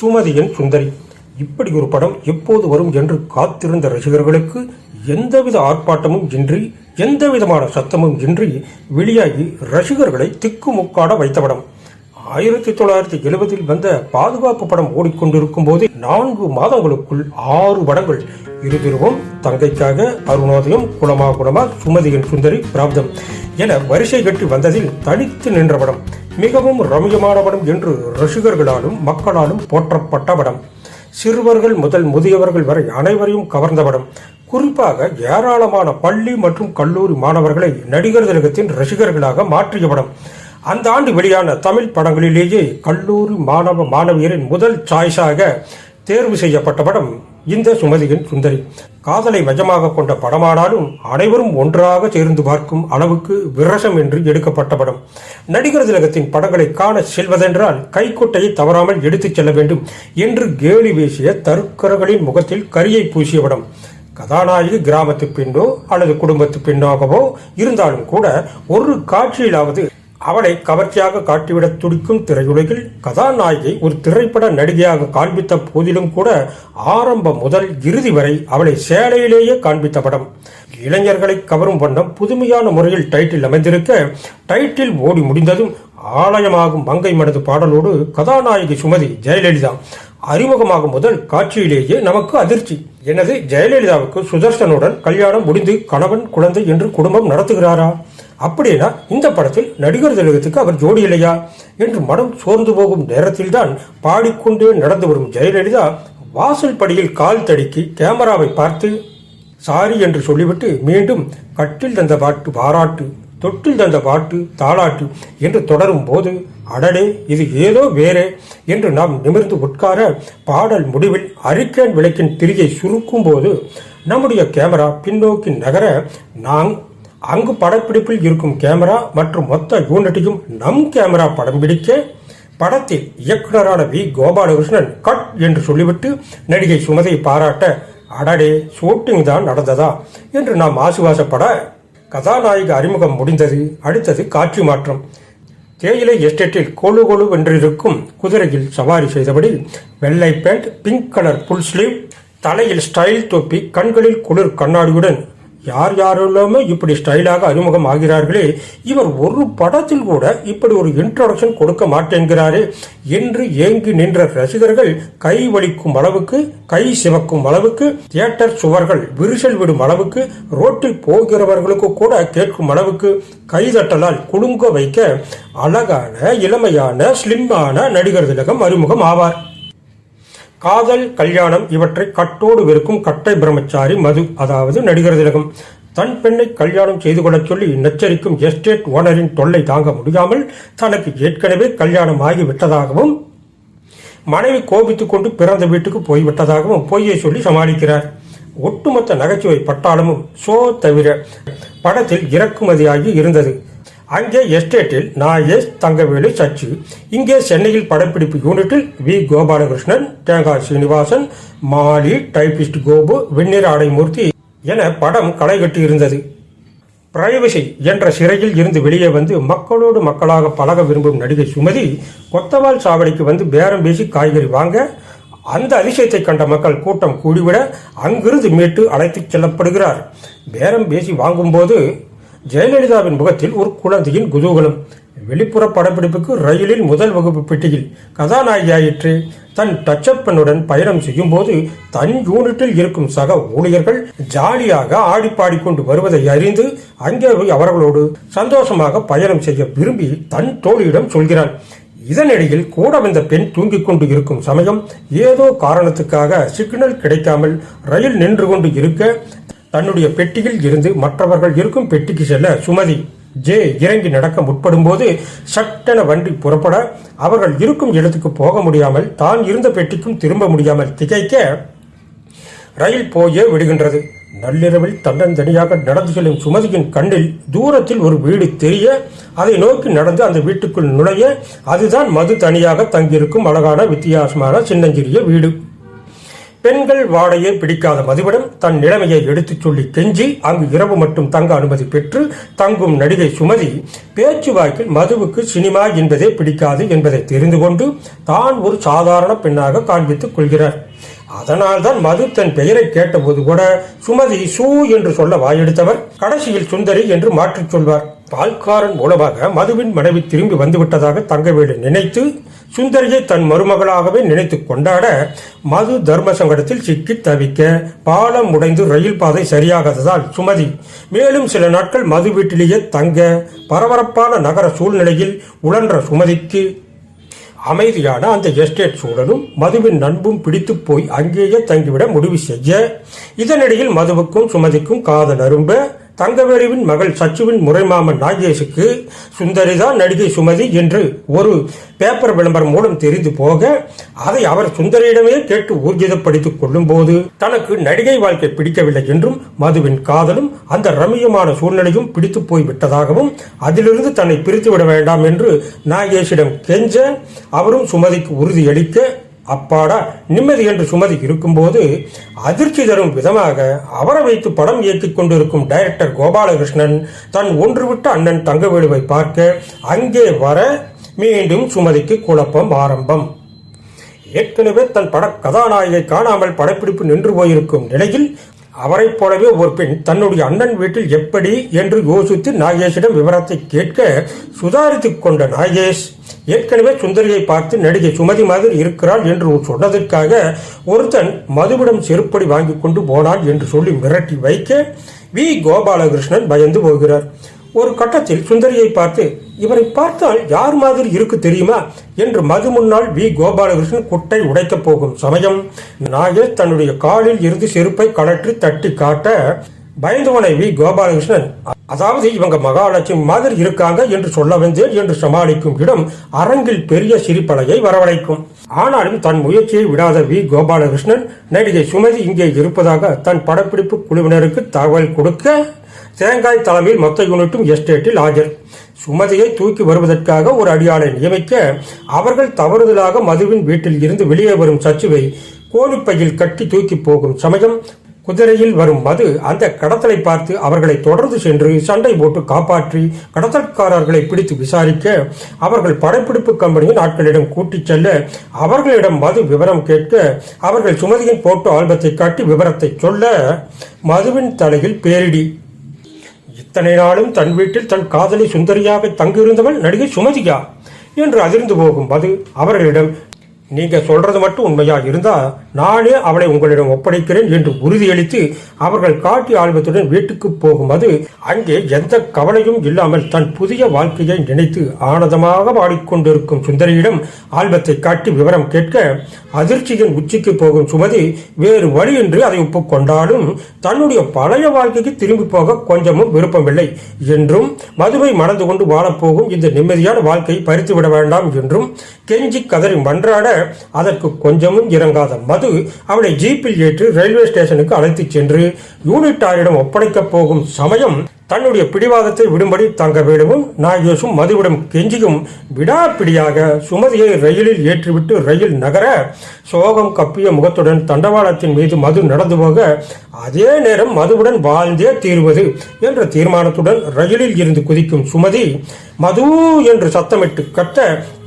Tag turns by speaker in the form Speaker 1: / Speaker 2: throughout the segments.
Speaker 1: சுமதியின் சுந்தரி. இப்படி ஒரு படம் எப்போது வரும் என்று காத்திருந்த ரசிகர்களுக்கு எந்தவித ஆர்ப்பாட்டமும் இன்றி எந்தவிதமான சத்தமும் இன்றி வெளியாகி ரசிகர்களை திக்குமுக்காட வைத்த படம். ஆயிரத்தி தொள்ளாயிரத்தி எழுபதில் வந்த பாதுகாப்பு படம் ஓடிக்கொண்டிருக்கும் போது நான்கு மாதங்களுக்குள் ஆறு படங்கள் இருதிருவம். தங்கைக்காக அருணோதயம் குளமா குலமா சுமதியின் சுந்தரி பிராப்தம் என வரிசை கட்டி வந்ததில் தனித்து நின்ற படம். மிகவும் ரம்யமான படம் என்று ரசிகர்களாலும் மக்களாலும் போற்றப்பட்ட படம். சிறுவர்கள் முதல் முதியவர்கள் வரை அனைவரையும் கவர்ந்த படம். குறிப்பாக ஏராளமான பள்ளி மற்றும் கல்லூரி மாணவர்களை நடிகர் திலகத்தின் ரசிகர்களாக மாற்றிய படம். அந்த ஆண்டு வெளியான தமிழ் படங்களிலேயே கல்லூரி மாணவ மாணவியரின் முதல் சாய்ஸாக தேர்வு செய்யப்பட்ட படம் இந்த சுமதியின் சுந்தரி. காதலை வஜமாக கொண்ட படமானாலும் அனைவரும் ஒன்றாக சேர்ந்து பார்க்கும் அளவுக்கு விரசம் என்று எடுக்கப்பட்ட படம். நடிகர் திலகத்தின் படங்களை காண செல்வதென்றால் கைக்குட்டையை தவறாமல் எடுத்துச் செல்ல வேண்டும் என்று கேலி வீசிய தருக்கரகளின் முகத்தில் கரியை பூசிய படம். கதாநாயகி கிராமத்து பெண்ணோ அல்லது குடும்பத்து பெண்ணாகவோ இருந்தாலும் கூட ஒரு காட்சியிலாவது அவளை கவர்ச்சியாக காட்டிவிட துடிக்கும் திரையுலகில் கதாநாயகி ஒரு திரைப்பட நடிகையாக காண்பித்த போதிலும் கூட ஆரம்பம் முதல் இறுதி வரை அவளை சேலையிலேயே காண்பித்த படம். இளைஞர்களை கவரும் வண்ணம் புதுமையான முறையில் டைட்டில் அமைந்திருக்க டைட்டில் ஓடி முடிந்ததும் ஆலயமாகும் மங்கை மனது பாடலோடு கதாநாயகி சுமதி ஜெயலலிதா அறிமுகமாகும் முதல் காட்சியிலேயே நமக்கு அதிர்ச்சி. எனது ஜெயலலிதாவுக்கு சுதர்சனுடன் கல்யாணம் முடிந்து கணவன் குழந்தை என்று குடும்பம் நடத்துகிறாரா? அப்படின்னா இந்த படத்தில் நடிகர் திலகத்துக்கு அவர் ஜோடி இல்லையா? என்று மனம் சோர்ந்து போகும் நேரத்தில்தான் பாடிக்கொண்டே நடந்து வரும் ஜெயலலிதா வாசல் படியில் கால் தடுக்கி கேமராவை பார்த்து சாரி என்று சொல்லிவிட்டு மீண்டும் கட்டில் தந்த பாட்டு பாராட்டு தொட்டில் தந்த பாட்டு தாளாட்டு என்று தொடரும் போது அடடே இது ஏதோ வேறே என்று நாம் நிமிர்ந்து உட்கார பாடல் முடிவில் அரிக்கேன் விளக்கின் திரியை சுருக்கும் போது நம்முடைய கேமரா பின்னோக்கி நகர நாம் அங்கு படப்பிடிப்பில் இருக்கும் கேமரா மற்றும் மொத்த யூனிட்டையும் நம் கேமரா படம் பிடிக்க படத்தில் இயக்குனரான வி. கோபாலகிருஷ்ணன் கட் என்று சொல்லிவிட்டு நடிகை சுமதியை பாராட்ட அடடே ஷூட்டிங் தான் நடந்ததா என்று நாம் ஆசுவாசப்பட கதாநாயக அறிமுகம் முடிந்தது அடுத்தது காட்சி மாற்றம். தேயிலை எஸ்டேட்டில் கொழு கொழு வென்றிருக்கும் குதிரையில் சவாரி செய்தபடி வெள்ளை pant pink colour full sleeve தலையில் ஸ்டைல் தொப்பி கண்களில் குளிர் கண்ணாடியுடன் யார் யாரெல்லாமே இப்படி ஸ்டைலாக அறிமுகம் ஆகிறார்களே இவர் ஒரு படத்தில் கூட இப்படி ஒரு இன்ட்ரோடக்ஷன் கொடுக்க மாட்டேங்கிறாரே. என்று ஏங்கி நின்ற ரசிகர்கள் கை வலிக்கும் அளவுக்கு கை சிவக்கும் அளவுக்கு தியேட்டர் சுவர்கள் விரிசல் விடும் அளவுக்கு ரோட்டில் போகிறவர்களுக்கு கூட கேட்கும் அளவுக்கு கைதட்டலால் குலுங்க வைக்க அழகான இளமையான ஸ்லிம்மான நடிகர் திலகம் அறிமுகம் ஆவார். காதல் கல்யாணம் இவற்றை கட்டோடு வெறுக்கும் கட்டை பிரம்மச்சாரி மது அதாவது நடிகர் திலகம். தன் பெண்ணை கல்யாணம் செய்து கொள்ளச் சொல்லி நச்சரிக்கும் எஸ்டேட் ஓனரின் தொல்லை தாங்க முடியாமல் தனக்கு ஏற்கனவே கல்யாணம் ஆகிவிட்டதாகவும் மனைவி கோபித்துக் கொண்டு பிறந்த வீட்டுக்கு போய்விட்டதாகவும் பொய்யை சொல்லி சமாளிக்கிறார். ஒட்டுமொத்த நகைச்சுவை பட்டாளமும் ஷோ தவிர படத்தில் இறக்குமதியாகி இருந்தது. அங்கே எஸ்டேட்டில் நாகேஷ் தங்கவேலு சச்சு இங்கே சென்னையில் படப்பிடிப்பு யூனிட்டில் வி. கோபாலகிருஷ்ணன் தேங்காய் சீனிவாசன் மாலி டைபிஸ்ட் கோபு வெந்நீர் ஆடைமூர்த்தி என படம் களை கட்டியிருந்தது பிரைவசி என்ற சிறையில் இருந்து வெளியே வந்து மக்களோடு மக்களாக பழக விரும்பும் நடிகை சுமதி கொத்தவால் சாவடிக்கு வந்து பேரம் பேசி காய்கறி வாங்க அந்த அதிசயத்தை கண்ட மக்கள் கூட்டம் கூடிவிட அங்கிருந்து மீட்டு அழைத்துச் செல்லப்படுகிறார். பேரம் பேசி வாங்கும்போது ஜெயலலிதாவின் முகத்தில் ஒரு குழந்தையின் குதூகலம். வெளிப்புற படப்பிடிப்புக்கு ரயிலில் முதல் வகுப்பு பெட்டியில் கதாநாயகியாயிற்று. தன் டச்சப்பனுடன் பெண்ணுடன் பயணம் செய்யும் போது தன் யூனிட்டில் இருக்கும் சக ஊழியர்கள் ஜாலியாக ஆடிப்பாடி கொண்டு வருவதை அறிந்து அங்கே போய் அவர்களோடு சந்தோஷமாக பயணம் செய்ய விரும்பி தன் தோழியிடம் சொல்கிறான். இதனிடையில் கூட வந்த பெண் தூங்கிக் கொண்டு இருக்கும் சமயம் ஏதோ காரணத்துக்காக சிக்னல் கிடைக்காமல் ரயில் நின்று கொண்டு இருக்க தன்னுடைய பெட்டியில் இருந்து மற்றவர்கள் இருக்கும் பெட்டிக்கு செல்ல சுமதி ஜே இறங்கி நடக்க முற்படும் போது சட்டென வண்டி புறப்பட அவர்கள் இருக்கும் இடத்துக்கு போக முடியாமல் தான் இருந்த பெட்டிக்கும் திரும்ப முடியாமல் திகைக்க ரயில் போயே விடுகின்றது. நள்ளிரவில் தன்னந்தனியாக நடந்து செல்லும் சுமதியின் கண்ணில் தூரத்தில் ஒரு வீடு தெரிய அதை நோக்கி நடந்து அந்த வீட்டுக்குள் நுழைய அதுதான் மது தனியாக தங்கியிருக்கும் அழகான வித்தியாசமான சின்னஞ்சிறிய வீடு. பெண்கள் வாடையே பிடிக்காத மதுவிடம் தன் நிலைமையை எடுத்துச் சொல்லி கெஞ்சி அங்கு இரவு மட்டும் தங்க அனுமதி பெற்று தங்கும் நடிகை சுமதி பேச்சுவாக்கில் மதுவுக்கு சினிமா என்பதே பிடிக்காது என்பதை தெரிந்து கொண்டு தான் ஒரு சாதாரண பெண்ணாக காண்பித்துக் கொள்கிறார். அதனால்தான் மது தன் பெயரை கேட்டபோது கூட சுமதி சூ என்று சொல்ல வாயெடுத்தவர் கடைசியில் சுந்தரி என்று மாற்றிச் சொல்வார். பால்காரன் மூலமாக மதுவின் மனைவி திரும்பி வந்துவிட்டதாக தங்கவேலு நினைத்து சுந்தரியை தன் மருமகளாகவே நினைத்து கொண்டாட மது தர்ம சங்கடத்தில் சிக்கி தவிக்க பாலம் உடைந்து ரயில் பாதை சரியாகாததால் சுமதி மேலும் சில நாட்கள் மது வீட்டிலேயே தங்க பரபரப்பான நகர சூழ்நிலையில் உழன்ற சுமதிக்கு அமைதியான அந்த எஸ்டேட் சூழலும் மதுவின் நண்பும் பிடித்து போய் அங்கேயே தங்கிவிட முடிவு செய்ய இதனிடையில் மதுவுக்கும் சுமதிக்கும் காதல் அரும்ப தங்கவேலுவின் மகள் சச்சுவின் முறைமாமன் நாகேஷுக்கு சுந்தரிதான் நடிகை சுமதி என்று ஒரு பேப்பர் விளம்பரம் மூலம் தெரிந்து போக அதை அவர் சுந்தரியிடமே கேட்டு ஊர்ஜிதப்படுத்திக் கொள்ளும் போது தனக்கு நடிகை வாழ்க்கை பிடிக்கவில்லை என்றும் மதுவின் காதலும் அந்த ரம்மியமான சூழ்நிலையும் பிடித்து போய் விட்டதாகவும் அதிலிருந்து தன்னை பிரித்து விட வேண்டாம் என்று நாகேஷிடம் கெஞ்ச அவரும் சுமதிக்கு உறுதியளிக்க அப்பாடா நிம்மதி என்று சுமதி இருக்கும்போது அதிர்ச்சி தரும் விதமாக அவரை வைத்து படம் இயக்கிக் கொண்டிருக்கும் டைரக்டர் கோபாலகிருஷ்ணன் தன் ஒன்றுவிட்ட அண்ணன் தங்கவேலுவை பார்க்க அங்கே வர மீண்டும் சுமதிக்கு குழப்பம் ஆரம்பம். ஏற்கனவே தன் பட கதாநாயகை காணாமல் படப்பிடிப்பு நின்று போயிருக்கும் நிலையில் அவரைப் போலவே ஒரு பெண் தன்னுடைய அண்ணன் வீட்டில் எப்படி என்று யோசித்து நாகேஷிடம் விவரத்தை கேட்க சுதாரித்துக் கொண்ட நாகேஷ் ஏற்கனவே சுந்தரியை பார்த்து நடிகை சுமதி மாதிரி இருக்கிறாள் என்று சொன்னதற்காக ஒருத்தன் மதுவிடம் செருப்படி வாங்கி கொண்டு போனான் என்று சொல்லி மிரட்டி வைக்க வி. கோபாலகிருஷ்ணன் பயந்து போகிறார். ஒரு கட்டத்தில் சுந்தரியை பார்த்து இவரை பார்த்தால் யார் மாதிரி இருக்கு தெரியுமா? என்று மது முன்னால் வி. கோபாலகிருஷ்ணன் குட்டை உடைக்கப் போகும் சமயம். நாயர் தன்னுடைய காலில் இருந்து செருப்பை கலற்றி தட்டி காட்ட பயந்தவனை வி. கோபாலகிருஷ்ணன் அதாவது இவங்க மகாலட்சுமி மாதிரி இருக்காங்க என்று சொல்ல வந்தேன் என்று சமாளிக்கும் இடம் அரங்கில் பெரிய சிரிப்பலையை வரவழைக்கும். ஆனாலும் தன் முயற்சியை விடாத வி. கோபாலகிருஷ்ணன் நடிகை சுமதி இங்கே இருப்பதாக தன் படப்பிடிப்பு குழுவினருக்கு தகவல் கொடுக்க தேங்காய் தலைமையில் மொத்த யூனிட்டும் எஸ்டேட்டில் ஆஜர். சுமதியை தூக்கி வருவதற்காக ஒரு அடியாளை நியமிக்க அவர்கள் தவறுதலாக மதுவின் வீட்டில் இருந்து வெளியே வரும் சச்சுவை கோழிப்பையில் கட்டி தூக்கி போகும் சமயம் குதிரையில் வரும் மது அந்த கடத்தலை பார்த்து அவர்களை தொடர்ந்து சென்று சண்டை போட்டு காப்பாற்றி கடத்தல்காரர்களை பிடித்து விசாரிக்க அவர்கள் படப்பிடிப்பு கம்பெனியின் ஆட்களிடம் கூட்டிச் செல்ல அவர்களிடம் மது விவரம் கேட்க அவர்கள் சுமதியின் போட்டோ ஆல்பத்தை காட்டி விவரத்தை சொல்ல மதுவின் தலையில் பேரிடி. இத்தனை நாளும் தன் வீட்டில் தன் காதலி சுந்தரியாக தங்கியிருந்தவள் நடிகை சுமதியா? என்று அதிர்ந்து போகும் அது அவர்களிடம் நீங்க சொல்றது மட்டும் உண்மையா இருந்தா நானே அவளை உங்களிடம் ஒப்படைக்கிறேன் என்று உறுதியளித்து அவர்கள் காட்டி ஆல்பத்துடன் வீட்டுக்கு போகும்போது அங்கே எந்த கவலையும் இல்லாமல் தன் புதிய வாழ்க்கையை நினைத்து ஆனந்தமாக பாடிக்கொண்டிருக்கும் சுந்தரியிடம் ஆல்பத்தை காட்டி விவரம் கேட்க அதிர்ச்சியின் உச்சிக்கு போகும் சுமதி வேறு வழியின்றி அதை ஒப்புக்கொண்டாலும் தன்னுடைய பழைய வாழ்க்கைக்கு திரும்பி போக கொஞ்சமும் விருப்பமில்லை என்றும் மதுவை மணந்து கொண்டு வாழப்போகும் இந்த நிம்மதியான வாழ்க்கையை பறித்து விட வேண்டாம் என்றும் கெஞ்சி கதறி மன்றாட அதற்கு கொஞ்சமும் இறங்காத மது அவளை ஜீப்பில் ஏற்று ரயில்வே ஸ்டேஷனுக்கு அழைத்துச் சென்று யூனிட்டாரிடம் ஒப்படைக்கப் போகும் சமயம் தன்னுடைய பிடிவாதத்தை விடும்படி தங்கவேலுவும் நாகேஷும் மதுவிடம் கெஞ்சியும் விடாப்பிடியாக சுமதியை ரயிலில் ஏற்றிவிட்டு ரயில் நகர சோகம் கப்பிய முகத்துடன் தண்டவாளத்தின் மீது மது நடந்து போக அதே நேரம் மதுவுடன் வாழ்ந்தே தீர்வது என்ற தீர்மானத்துடன் ரயிலில் இருந்து குதிக்கும் சுமதி மது என்று சத்தமிட்டு கத்த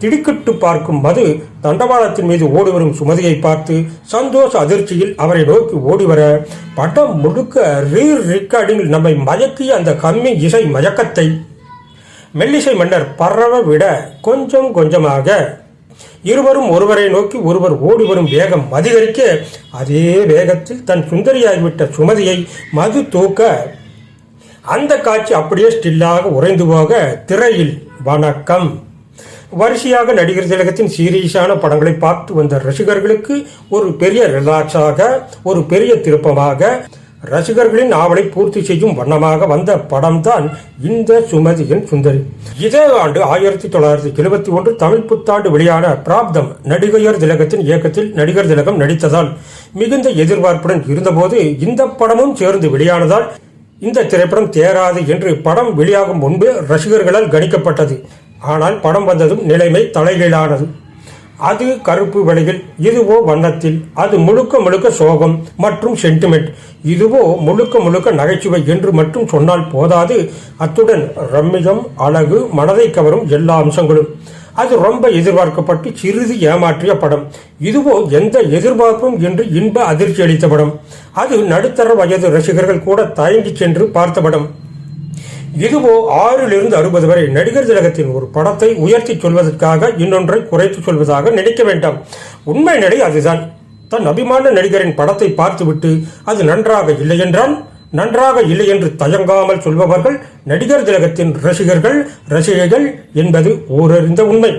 Speaker 1: திடுக்கிட்டு பார்க்கும் மது தண்டவாளத்தின் மீது ஓடிவரும் சுமதியை பார்த்து சந்தோஷ அதிர்ச்சியில் அவரை நோக்கி ஓடிவர. படம் முழுக்க ரீ ரெக்கார்டிங்கில் நம்மை மயக்கிய அந்த கம்மி இசை மயக்கத்தை. மெல்லிசை மன்னர் பரவ விட கொஞ்சம் கொஞ்சமாக. இருவரும் ஒருவரை நோக்கி ஒருவர் ஓடி வரும் வேகம் அதிகரிக்க அதே வேகத்தில் தன் சுந்தரியாகிவிட்ட சுமதியை மது தூக்க. அந்த காட்சி அப்படியே ஸ்டில்லாக உறைந்து போக திரையில் வணக்கம். வரிசையாக நடிகர் திலகத்தின் சீரியஸான படங்களை பார்த்து வந்த ரசிகர்களுக்கு ஒரு பெரிய ரிலாக்ஸாக ஒரு பெரிய திருப்பமாக ரசிகர்களின் ஆவலை பூர்த்தி செய்யும் வண்ணமாக வந்த படம்தான் இந்த சுமதியின் சுந்தரி. இதே ஆண்டு ஆயிரத்தி தொள்ளாயிரத்தி எழுபத்தி ஒன்று தமிழ் புத்தாண்டு வெளியான பிராப்தம் நடிகையர் திலகத்தின் இயக்கத்தில் நடிகர் திலகம் நடித்ததால் மிகுந்த எதிர்பார்ப்புடன் இருந்தபோது இந்த படமும் சேர்ந்து வெளியானதால் இந்த திரைப்படம் தேராது என்று படம் வெளியாகும் முன்பு ரசிகர்களால் கணிக்கப்பட்டது. ஆனால் படம் வந்ததும் நிலைமை தலைகீழானது. அது கருப்பு வழியில் இதுவோ வண்ணத்தில் அது முழுக்க முழுக்க சோகம் மற்றும் சென்டிமெண்ட் இதுவோ முழுக்க முழுக்க நகைச்சுவை என்று மட்டும் சொன்னால் போதாது. அத்துடன் ரம்மியம் அழகு மனதை கவரும் எல்லா அம்சங்களும். அது ரொம்ப எதிர்பார்க்கப்பட்டு சிறிது ஏமாற்றிய படம். இதுவோ எந்த எதிர்பார்ப்பும் என்று இன்ப அதிர்ச்சி அளித்த படம். அது நடுத்தர வயது ரசிகர்கள் கூட தயங்கி சென்று பார்த்த படம். இதுவோ ஆறிலிருந்து அறுபது வரை நடிகர் திலகத்தின் ஒரு படத்தை உயர்த்தி சொல்வதற்காக இன்னொன்றை குறைத்து சொல்வதாக நினைக்க வேண்டாம். உண்மை நிலை அதுதான். தன் அபிமான நடிகரின் படத்தை பார்த்துவிட்டு அது நன்றாக இல்லை என்றால் நன்றாக இல்லை என்று தயங்காமல் சொல்பவர்கள் நடிகர் திலகத்தின் ரசிகர்கள் ரசிகைகள் என்பது ஓரறிந்த உண்மை.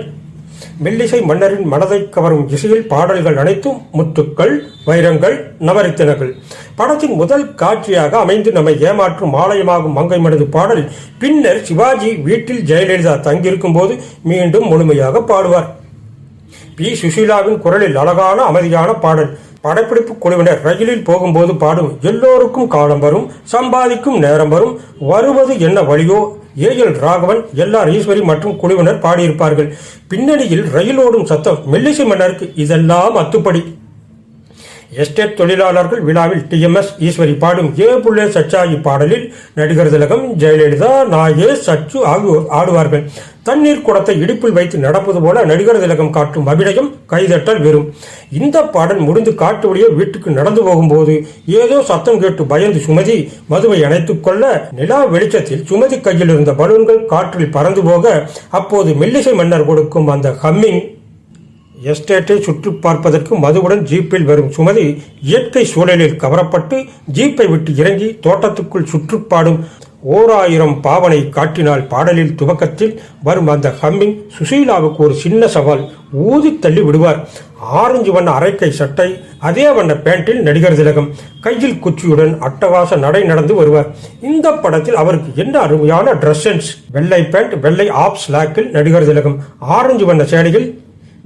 Speaker 1: மெல்லிசை மன்னரின் மனதை கவரும் இசையில் பாடல்கள் அனைத்தும் முத்துக்கள் வைரங்கள் நவரத்தினங்கள். படத்தின் முதல் காட்சியாக அமைந்து நம்மை ஏமாற்றும் ஆலயமாகும் மங்கை மனது பாடல். பின்னர் சிவாஜி வீட்டில் ஜெயலலிதா தங்கியிருக்கும் போது மீண்டும் முழுமையாக பாடுவார். பி. சுசீலாவின் குரலில் அழகான அமைதியான பாடல். படப்பிடிப்பு குழுவினர் ரயிலில் போகும்போது பாடும் எல்லோருக்கும் காலம் வரும் சம்பாதிக்கும் நேரம் வரும் வருவது என்ன வழியோ ஏஎல் ராகவன் எல்ஆர் ஈஸ்வரி மற்றும் குழுவினர் பாடியிருப்பார்கள். பின்னணியில் ரயில் ஓடும் சத்தம் மெல்லிசை மன்னருக்கு இதெல்லாம் அத்துப்படி. எஸ்டேட் தொழிலாளர்கள் விழாவில் டிஎம்எஸ் ஈஸ்வரி பாடும் ஏ புள்ளே சச்சாயி பாடலில் நடிகர் திலகம் ஜெயலலிதா நாயே சச்சு ஆகியோர் ஆடுவார்கள். தண்ணீர் குடத்தை இடுப்பில் வைத்து நடப்பது போல நடிகர் திலகம் காட்டும் அபிநயம் கைதட்டல் வெறும். இந்த பாடல் முடிந்து காட்டு வழியே வீட்டுக்கு நடந்து போகும்போது ஏதோ சத்தம் கேட்டு பயந்து சுமதி மதுவை அணைத்துக் கொள்ள நிலா வெளிச்சத்தில் சுமதி கையில் இருந்த பலூன்கள் காற்றில் பறந்து போக அப்போது மெல்லிசை மன்னர் கொடுக்கும் அந்த ஹம்மிங் எஸ்டேட்டை சுற்றி பார்ப்பதற்கு மதுவுடன் ஜீப்பில் வரும் சுமதி இயற்கை சூழலில் கவரப்பட்டு ஜீப்பை விட்டு இறங்கி தோட்டத்துக்குள் சுற்றுப்பாடும் ஓர் ஆயிரம் பாவனை காட்டினால் பாடலில் துவக்கத்தில் வரும் அந்த ஹம்மிங் சுசீலாவுக்கு ஒரு சின்ன சவால். ஊதி தள்ளி விடுவார். ஆரஞ்சு வண்ண அரைக்கை சட்டை அதே வண்ண பேண்டில் நடிகர் திலகம் கையில் குச்சியுடன் அட்டவாச நடை நடந்து வருவார். இந்த படத்தில் அவருக்கு என்ன அருமையான ட்ரெஸ் சென்ஸ் வெள்ளை பேண்ட் வெள்ளை ஆப் ஸ்லாக்கில் நடிகர் திலகம் ஆரஞ்சு வண்ண சேலையில்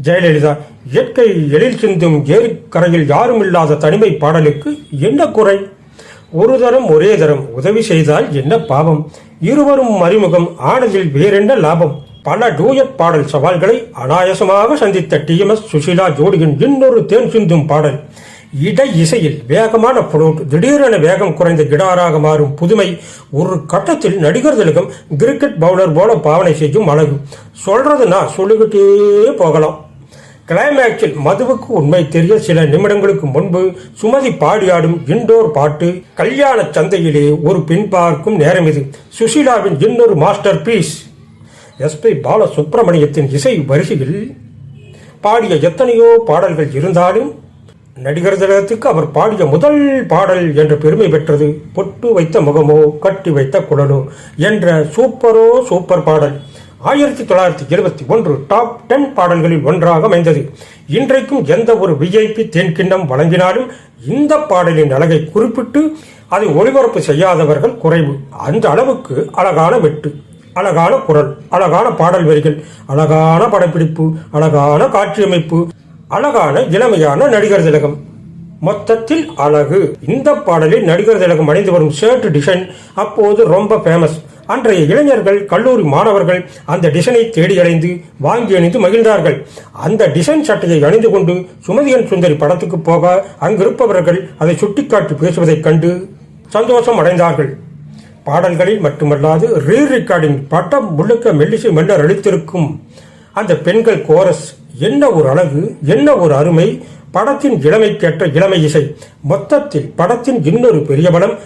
Speaker 1: ஜெயலலிதா இயற்கை எழில் சிந்தும் ஏரிக்கரையில் யாரும் இல்லாத தனிமை பாடலுக்கு என்ன குறை? ஒரு தரம் ஒரே தரம் உதவி செய்தால் என்ன பாவம்? இருவரும் அறிமுகம் ஆனதில் வேறென்ன லாபம்? பல டூயட் பாடல் சவால்களை அனாயசமாக சந்தித்த டிஎம்எஸ் சுஷிலா ஜோடியின் இன்னொரு தேன் சிந்தும் பாடல். இடை இசையில் வேகமான புளோட் திடீரென வேகம் குறைந்த கிடாராக மாறும் புதுமை ஒரு கட்டத்தில் நடிகர்களுக்கும் கிரிக்கெட் பவுலர் போல பாவனை செய்யும் அழகு. சொல்றதுன்னா சொல்லிக்கிட்டே போகலாம். கிளைமேக்ஸில் மதுவுக்கு உண்மை தெரிய சில நிமிடங்களுக்கு முன்பு சுமதி பாடியாடும் இண்டோர் பாட்டு கல்யாண சந்தையிலே ஒரு பின் பார்க்கும் நேரம் இது. சுஷீலாவின் இன்னொரு மாஸ்டர் பீஸ் எஸ்பி பாலசுப்ரமணியத்தின் இசை வரிசையில் பாடிய எத்தனையோ பாடல்கள் இருந்தாலும் நடிகர் திலகத்துக்கு அவர் பாடிய முதல் பாடல் என்ற பெருமை பெற்றது. பொட்டு வைத்த முகமோ கட்டி வைத்த குடலோ என்ற சூப்பரோ சூப்பர் பாடல். ஆயிரத்தி தொள்ளாயிரத்தி எழுபத்தி ஒன்று டாப் டென் பாடல்களில் ஒன்றாக அமைந்தது. இன்றைக்கும் எந்த ஒரு விஐபி தேன்கிண்ணம் வழங்கினாலும் இந்த பாடலின் அழகை குறிப்பிட்டு அதை ஒளிபரப்பு செய்யாதவர்கள் குறைவு. அந்த அளவுக்கு அழகான வெட்டு அழகான குரல் அழகான பாடல் வரிகள் அழகான படப்பிடிப்பு அழகான காட்சியமைப்பு அழகான இளமையான நடிகர் திலகம். மொத்தத்தில் அழகு. இந்த பாடலில் நடிகர் திலகம் அணிந்து வரும் ஷர்ட் டிசைன் அப்போது ரொம்ப ஃபேமஸ் அன்றைய இளைஞர்கள் கல்லூரி மாணவர்கள் அந்த டிசைனை தேடி அடைந்து வாங்கி அணிந்து மகிழ்ந்தார்கள். அந்த டிசைன் சட்டையை அணிந்து கொண்டு சுமதியன் சுந்தரி படத்துக்கு போக அங்கிருப்பவர்கள் அதை சுட்டிக்காட்டி பேசுவதைக் கண்டு சந்தோஷம் அடைந்தார்கள். பாடல்களில் மட்டுமல்லாது ரீ ரெக்கார்டிங் பட்டம் முழுக்க மெல்லிசை மன்னர் அளித்திருக்கும் அந்த பெண்கள் கோரஸ் என்ன ஒரு அழகு என்ன ஒரு அருமை படத்தின் இளமைக்கேற்ற இளமை இசை. மொத்தத்தில் படத்தின் இன்னொரு பெரிய பலம்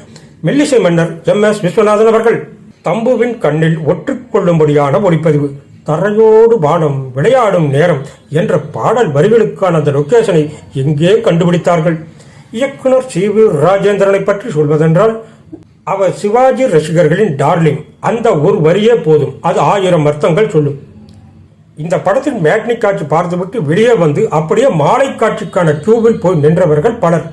Speaker 1: மெல்லிசை மன்னர் எம் எஸ் விஸ்வநாதன் அவர்கள். தம்புவின் கண்ணில் ஒற்றுக்கொள்ளும்படியான ஒளிப்பதிவு. தரையோடு வானம் விளையாடும் நேரம் என்ற பாடல் வரிகளுக்கான அந்த லொக்கேஷனை எங்கே கண்டுபிடித்தார்கள்? இயக்குனர் சி வி ராஜேந்திரனை பற்றி சொல்வதென்றால் அவர் சிவாஜி ரசிகர்களின் டார்லிங் அந்த ஒரு வரியே போதும். அது ஆயிரம் அர்த்தங்கள் சொல்லும். இந்த படத்தின் மேட்னிக் காட்சி பார்த்துவிட்டு வெளியே வந்து அப்படியே மாலை காட்சிக்கான கியூவில் போய் நின்றவர்கள் பலர்.